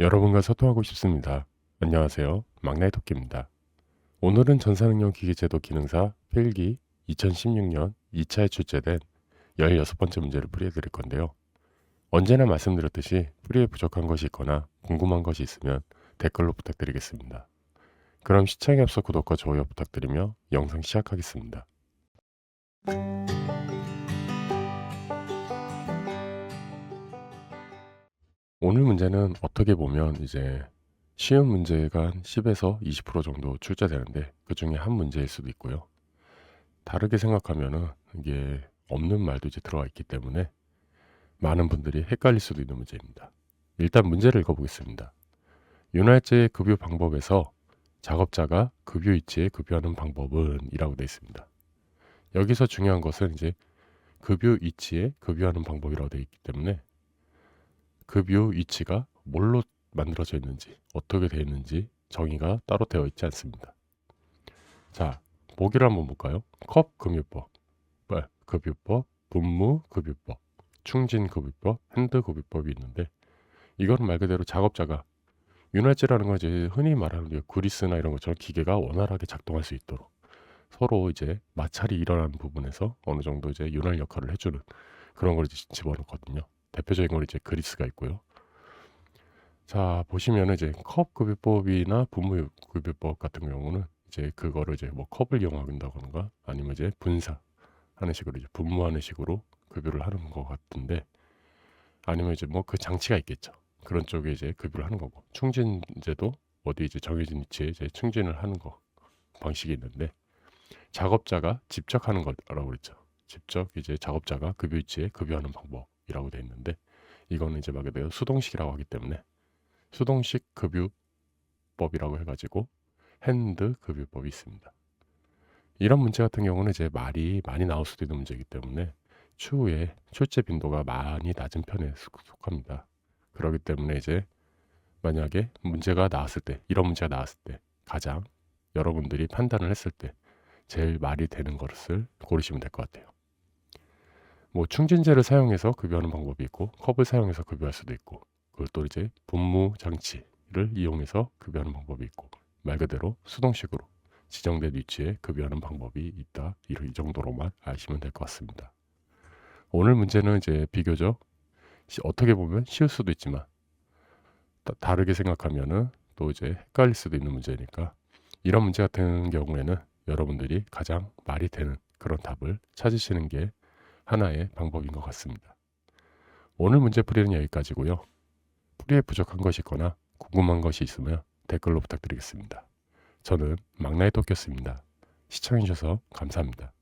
여러분과 소통하고 싶습니다. 안녕하세요. 막나의 토끼입니다. 오늘은 전산응용 기계제도 기능사 필기 2016년 2차에 출제된 16번째 문제를 풀이해 드릴 건데요. 언제나 말씀드렸듯이 풀이에 부족한 것이 있거나 궁금한 것이 있으면 댓글로 부탁드리겠습니다. 그럼 시청에 앞서 구독과 좋아요 부탁드리며 영상 시작하겠습니다. 오늘 문제는 어떻게 보면 이제 쉬운 문제가 한 10에서 20% 정도 출제되는데 그 중에 한 문제일 수도 있고요. 다르게 생각하면은 이게 없는 말도 이제 들어가 있기 때문에 많은 분들이 헷갈릴 수도 있는 문제입니다. 일단 문제를 읽어보겠습니다. 윤활제 급여 방법에서 작업자가 급여 위치에 급여하는 방법은 이라고 되어 있습니다. 여기서 중요한 것은 이제 급여 위치에 급여하는 방법이라고 되어 있기 때문에 급여 위치가 뭘로 만들어져 있는지 어떻게 되어 있는지 정의가 따로 되어 있지 않습니다. 자, 보기를 한번 볼까요? 컵 급유법, 뭐, 급유법, 분무 급유법, 충진 급유법, 핸드 급유법이 있는데 이거는 말 그대로 작업자가 윤활제라는 건 이제 흔히 말하는 그리스나 이런 것처럼 기계가 원활하게 작동할 수 있도록 서로 이제 마찰이 일어나는 부분에서 어느 정도 이제 윤활 역할을 해주는 그런 걸 이제 집어넣거든요. 대표적인 건 이제 그리스가 있고요. 자 보시면은 이제 컵 급유법이나 분무 급유법 같은 경우는 이제 그거를 이제 뭐 컵을 이용한다거나 아니면 이제 분사하는 식으로 이제 분무하는 식으로 급유를 하는 것 같은데 아니면 이제 뭐 그 장치가 있겠죠. 그런 쪽에 이제 급유를 하는 거고 충진제도 어디 이제 정해진 위치에 이제 충진을 하는 거 방식이 있는데 작업자가 직접 하는 거라고 그랬죠. 직접 이제 작업자가 급유 위치에 급유하는 방법 이라고 돼 있는데 이거는 이제 말 그대로 수동식이라고 하기 때문에 수동식 급유법이라고 해가지고 핸드 급유법이 있습니다. 이런 문제 같은 경우는 이제 말이 많이 나올 수도 있는 문제이기 때문에 추후에 출제 빈도가 많이 낮은 편에 속- 속합니다. 그렇기 때문에 이제 만약에 문제가 나왔을 때 이런 문제가 나왔을 때 가장 여러분들이 판단을 했을 때 제일 말이 되는 것을 고르시면 될 것 같아요. 뭐 충진제를 사용해서 급여하는 방법이 있고 컵을 사용해서 급여할 수도 있고 또 이제 분무 장치를 이용해서 급여하는 방법이 있고 말 그대로 수동식으로 지정된 위치에 급여하는 방법이 있다. 이이 정도로만 아시면 될 것 같습니다. 오늘 문제는 이제 비교적 시- 어떻게 보면 쉬울 수도 있지만 다- 다르게 생각하면은 또 이제 헷갈릴 수도 있는 문제니까 이런 문제 같은 경우에는 여러분들이 가장 말이 되는 그런 답을 찾으시는 게 하나의 방법인 것 같습니다. 오늘 문제 풀이는 여기까지고요. 풀이에 부족한 것이 있거나 궁금한 것이 있으면 댓글로 부탁드리겠습니다. 저는 막나의 토끼였습니다. 시청해주셔서 감사합니다.